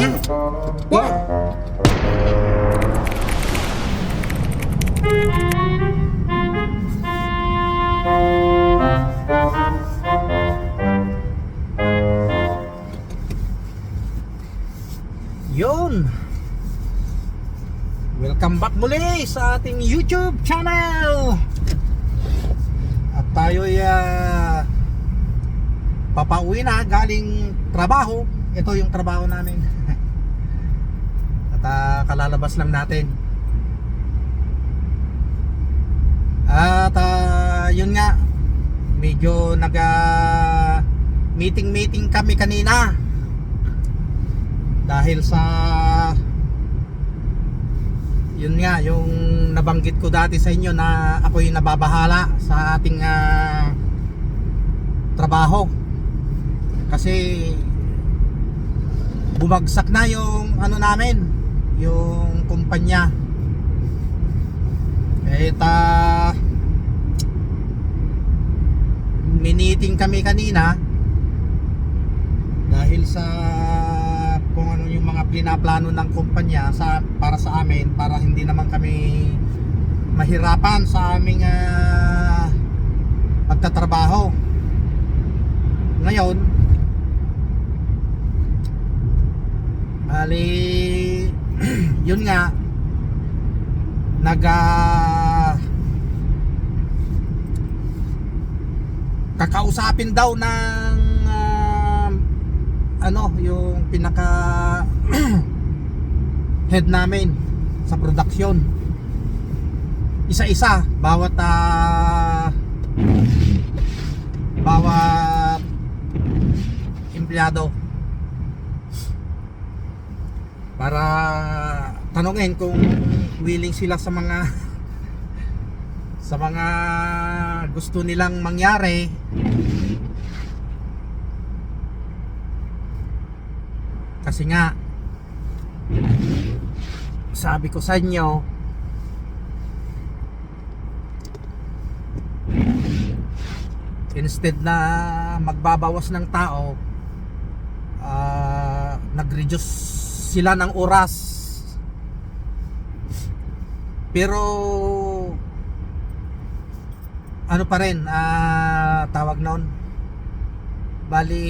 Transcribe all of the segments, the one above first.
One. Yun. Welcome back muli sa ating YouTube channel. At tayo uh, papauwi na galing trabaho. Ito yung trabaho namin. Kalalabas lang natin. At ah, yun nga, medyo naga meeting meeting kami kanina dahil sa yun nga yung nabanggit ko dati sa inyo na ako yung nababahala sa ating ah, trabaho kasi bumagsak na yung ano namin yung kumpanya eh ta miniting kami kanina dahil sa kung ano yung mga pinaplano ng kumpanya sa para sa amin para hindi naman kami mahirapan sa aming ah, pagtatrabaho. Ngayon, ali yun nga nag ah, kakausapin daw ng ah, ano yung pinaka head namin sa production. Isa-isa bawat ah, bawat empleyado. Para tanungin kung willing sila sa mga sa mga gusto nilang mangyari. Kasi nga sabi ko sa inyo instead na magbabawas ng tao ah, nag-reduce sila ng oras pero ano pa rin ah, tawag noon. Bali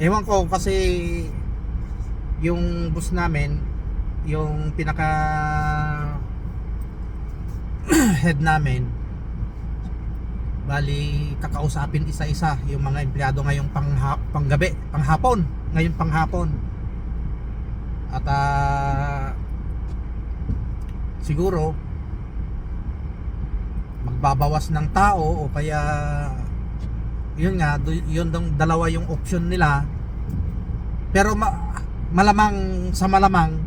ewan ko kasi yung bus namin yung pinaka head namin bali kakausapin isa-isa yung mga empleyado ngayong pangha, panggabi, panghapon ngayon panghapon at ah, siguro magbabawas ng tao o kaya yun nga yun dong dalawa yung option nila. Pero ma- malamang sa malamang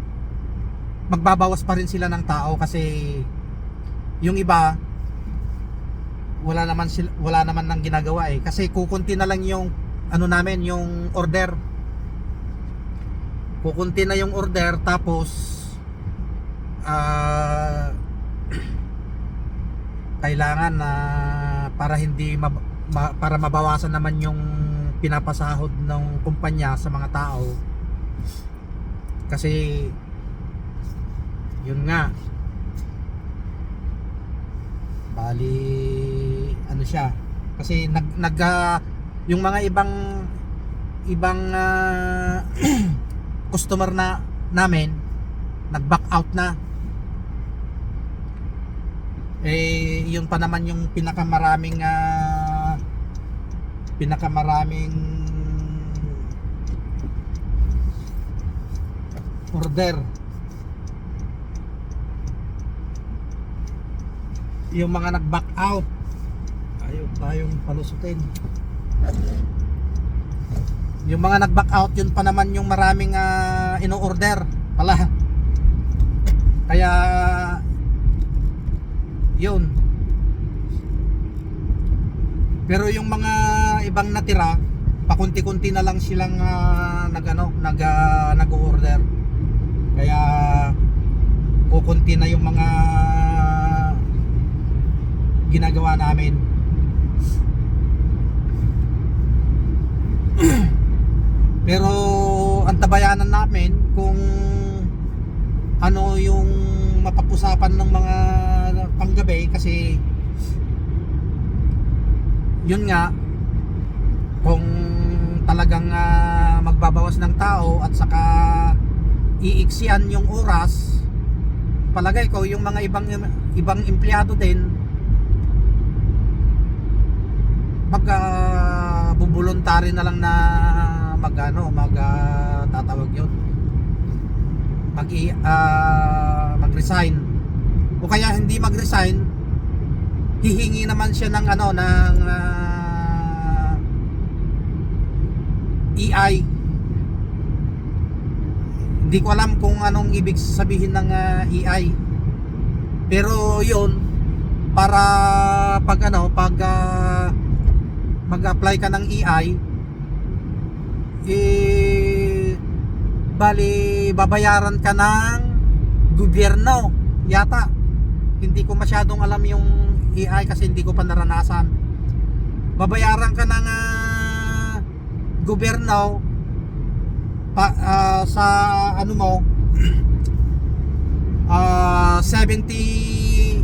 magbabawas pa rin sila ng tao kasi yung iba wala naman sila, wala naman nang ginagawa eh. Kasi kukunti na lang yung ano namin yung order kukunti na yung order tapos ah kailangan na para hindi mab- ma- para mabawasan naman yung pinapasahod ng kumpanya sa mga tao. Kasi yun nga. Bali ano siya? Kasi nag, nag ah, yung mga ibang ibang ah, customer na namin nag back out na. Eh yun pa naman yung pinakamaraming ah, pinakamaraming order. Yung mga nag back out ayaw tayong palusutin yung mga nag back out yun pa naman yung maraming ah, ino-order pala. Kaya yun. Pero yung mga ibang natira pakunti-kunti na lang silang ah, nag ano nag ah, nag-order kaya kukunti na yung mga ginagawa namin Pero ang tabayanan namin kung ano yung mapag-usapan ng mga panggabi kasi yun nga kung talagang ah, magbabawas ng tao at saka iiksian yung oras palagay ko yung mga ibang ibang empleyado din mag uh, bubuluntary na lang na mag ano mag ah, tatawag yun. Mag uh, mag-resign. O kaya hindi mag-resign hihingi naman siya ng ano ng ah, EI hindi ko alam kung anong ibig sabihin ng ah, EI pero yun para pag ano pag ah, mag-apply ka ng EI eh bali babayaran ka ng gobyerno yata. Hindi ko masyadong alam yung EI kasi hindi ko pa naranasan. Babayaran ka ng ah, gobyerno pa, ah, sa ano mo ah 70%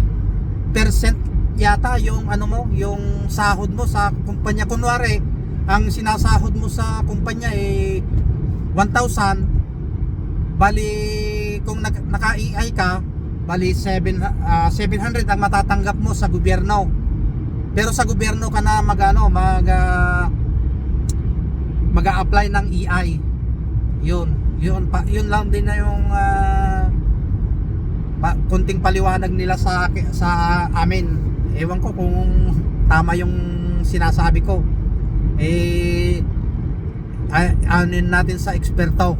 yata yung ano mo yung sahod mo sa kumpanya. Kunwari ang sinasahod mo sa kumpanya eh 1,000 bali kung naka-EI ka bali 7 ah, 700 ang matatanggap mo sa gobyerno. Pero sa gobyerno ka na magano mag ah, mag-a-apply ng EI yun. Yun pa yun lang din na yung ah, pa, konting paliwanag nila sa sa amin. Ewan ko kung tama yung sinasabi ko eh ay, anin natin sa eksperto.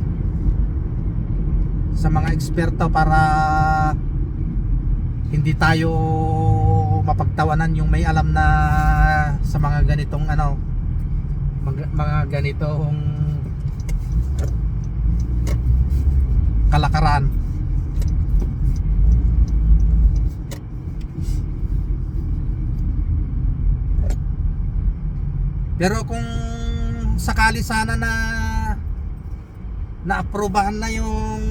Sa mga eksperto para hindi tayo mapagtawanan yung may alam na sa mga ganitong ano mga, mga ganitong kalakaran Pero kung sakali sana na na-aprobahan na yung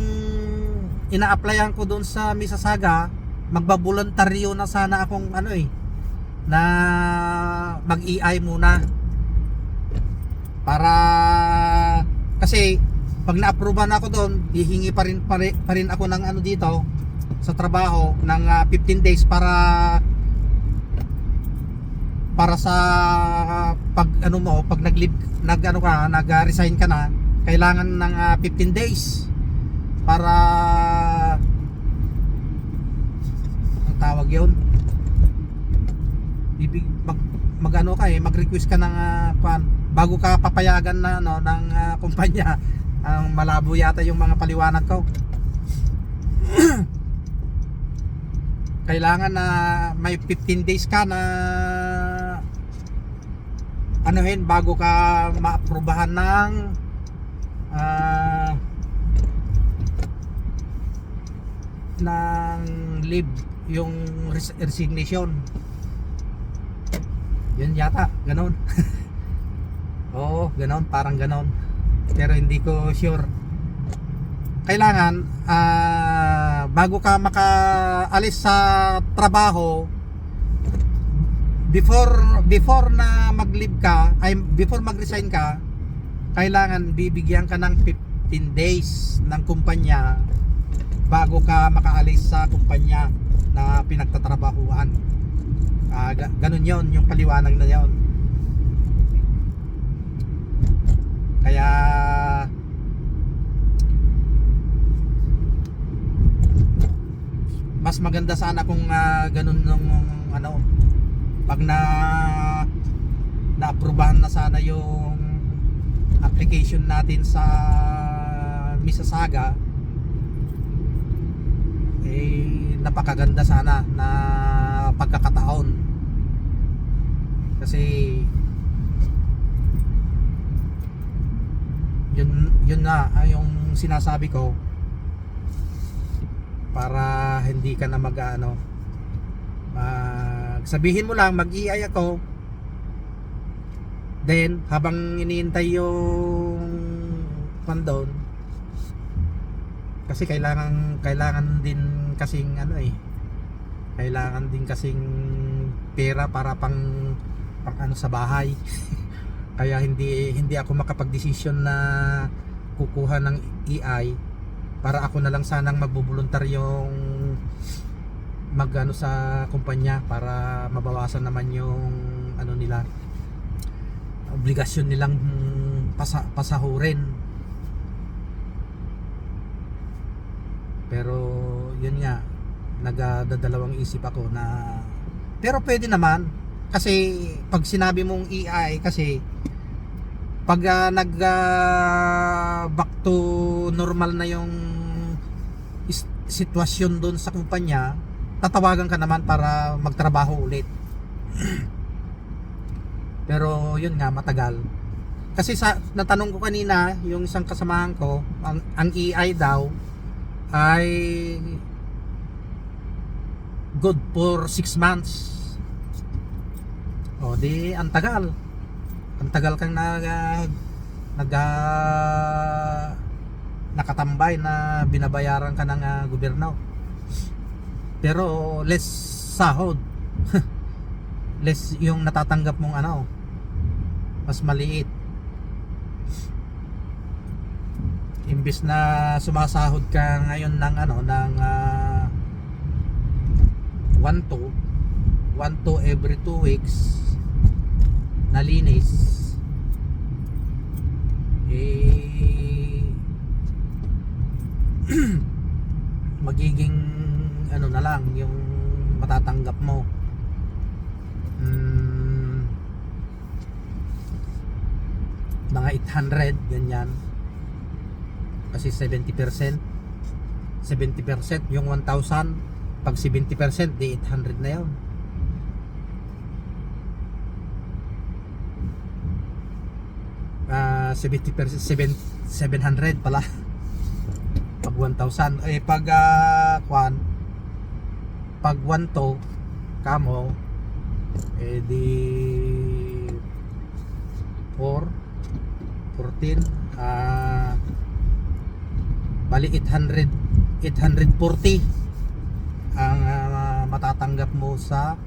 ina-applyan ko doon sa Misasaga, magbaboluntaryo na sana akong ano eh na mag-EI muna. Para kasi pag na-approve na ako doon, hihingi pa rin, pa rin, pa rin ako ng ano dito sa trabaho ng ah, 15 days para para sa pag ano mo pag nag nag ano ka nag-resign ka na kailangan ng ah, 15 days para ang tawag yun? Bibig mag, mag ano ka eh mag-request ka ng kwan, bago ka papayagan na no ng ah, kumpanya. Ang malabo yata yung mga paliwanag ko. Kailangan na may 15 days ka na anuhin bago ka maaprubahan ng ah, ng leave yung res- resignation. Yun yata ganon. Oo ganon parang ganon. Pero hindi ko sure. Kailangan ah, bago ka makaalis sa trabaho before before na mag-leave ka ay before mag-resign ka kailangan bibigyan ka ng 15 days ng kumpanya bago ka makaalis sa kumpanya na pinagtatrabahuan. Ah, ga- ganun yon yung paliwanag na yon kaya mas maganda sana kung ah, ganun nung ano pag na naaprubahan na sana yung application natin sa Mississauga eh napakaganda sana na pagkakataon. Kasi yun yun na ah, yung sinasabi ko para hindi ka na mag ano sabihin mo lang mag-EI ako then habang iniintay yung pan. Kasi kailangan kailangan din kasing ano eh. Kailangan din kasing pera para pang pang ano sa bahay. Kaya hindi hindi ako makapagdesisyon na kukuha ng EI para ako na lang sanang magbubuluntar yung magano sa kumpanya para mabawasan naman yung ano nila obligasyon nilang mm, pasa, pasahurin. Pero yun nga nagdadalawang isip ako na pero pwede naman. Kasi pag sinabi mong EI kasi pag ah, nag ah, back to normal na yung sitwasyon doon sa kumpanya tatawagan ka naman para magtrabaho ulit. Pero yun nga matagal. Kasi sa natanong ko kanina yung isang kasamahan ko ang, ang EI daw ay good for 6 months. O di ang tagal. Ang tagal kang nag nag ah, nakatambay na binabayaran ka ng ah, gobyerno pero less sahod. Less yung natatanggap mong ano. Mas maliit. Imbis na sumasahod ka ngayon ng ano ng uh, 1 to 1 to every 2 weeks. Nalinis eh magiging ano na lang yung matatanggap mo. Mm, mga 800 ganyan. Kasi 70% 70% yung 1,000 pag 70% di 800 na yun. Ah, 70% 7, 700 pala. Pag 1,000 eh pag ah, kwan pag 1 to kamo eh di 4 14 ah bali 800 840 ang ah, matatanggap mo sa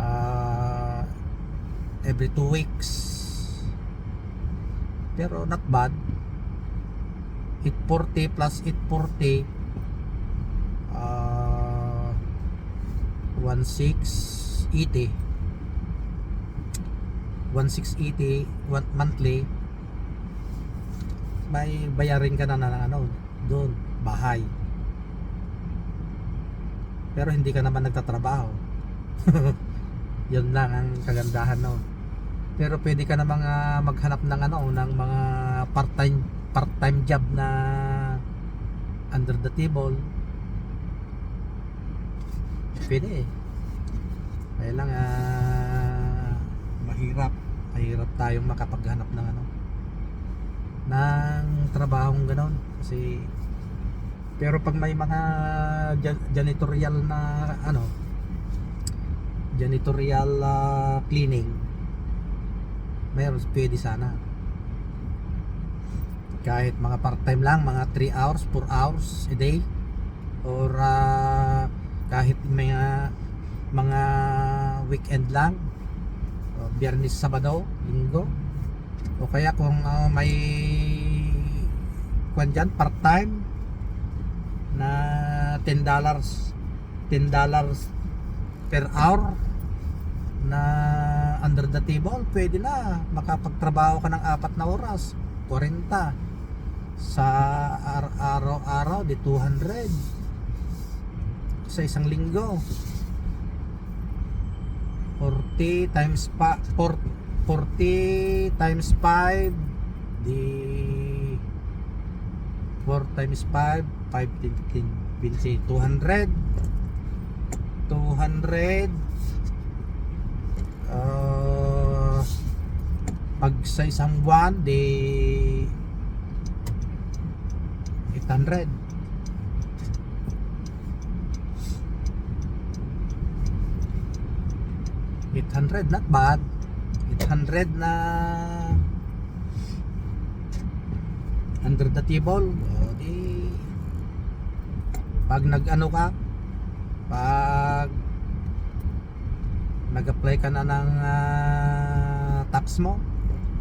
ah, every 2 weeks. Pero not bad. 840 plus 840 uh, 1680 1680 one, monthly. May bayarin ka na ng ano doon bahay. Pero hindi ka naman nagtatrabaho. Yun lang ang kagandahan noon pero pwede ka na mga maghanap ng ano ng mga part-time part-time job na under the table pwede eh. Kaya lang ah, mahirap. mahirap tayong makapaghanap ng ano ng trabahong ganon. Kasi pero pag may mga jan- janitorial na ano janitorial ah, cleaning mayroon pwede sana. Kahit mga part-time lang mga 3 hours 4 hours a day or ah, kahit mga mga weekend lang o, biyernes sabado linggo o kaya kung ah, may kwan dyan part-time na 10 dollars 10 dollars per hour na under the table pwede na. Makapagtrabaho ka ng apat na oras 40 sa ar- araw-araw di 200 sa isang linggo. 40 times pa 40 times 5 di 4 times 5 5 15 15 200 200 uh, pag sa isang buwan di 800 800 not bad. 800 na under the table. O di pag nag ano ka pag nag-apply ka na ng ah, tax mo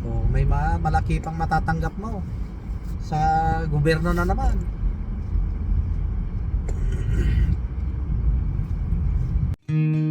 o may ma malaki pang matatanggap mo sa gobyerno na naman. Yun,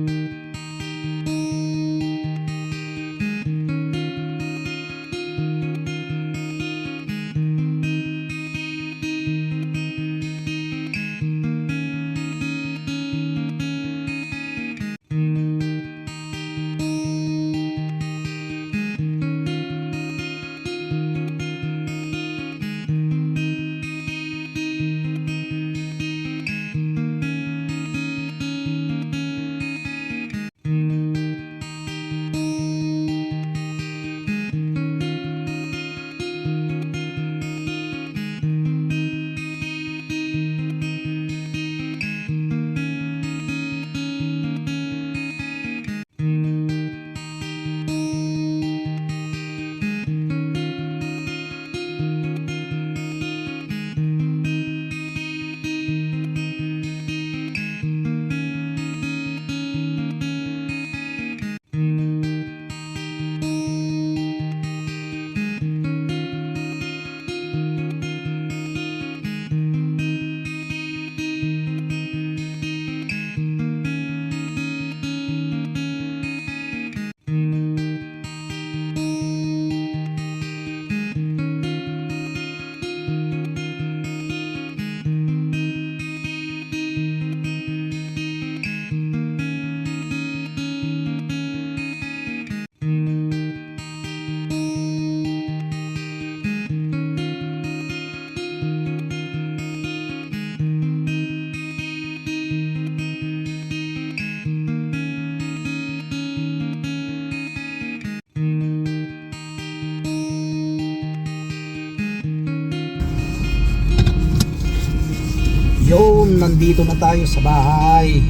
nandito na tayo sa bahay.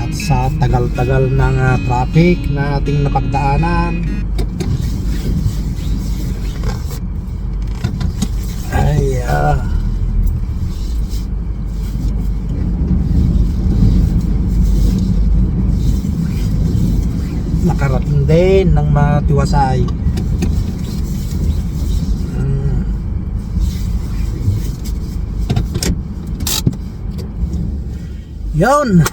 At sa tagal-tagal ng ah, traffic na ating napagdaanan. Ay, ah. Nakarating din ng matiwasay. Yun.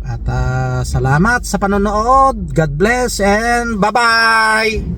At ah, salamat sa panonood. God bless and bye-bye.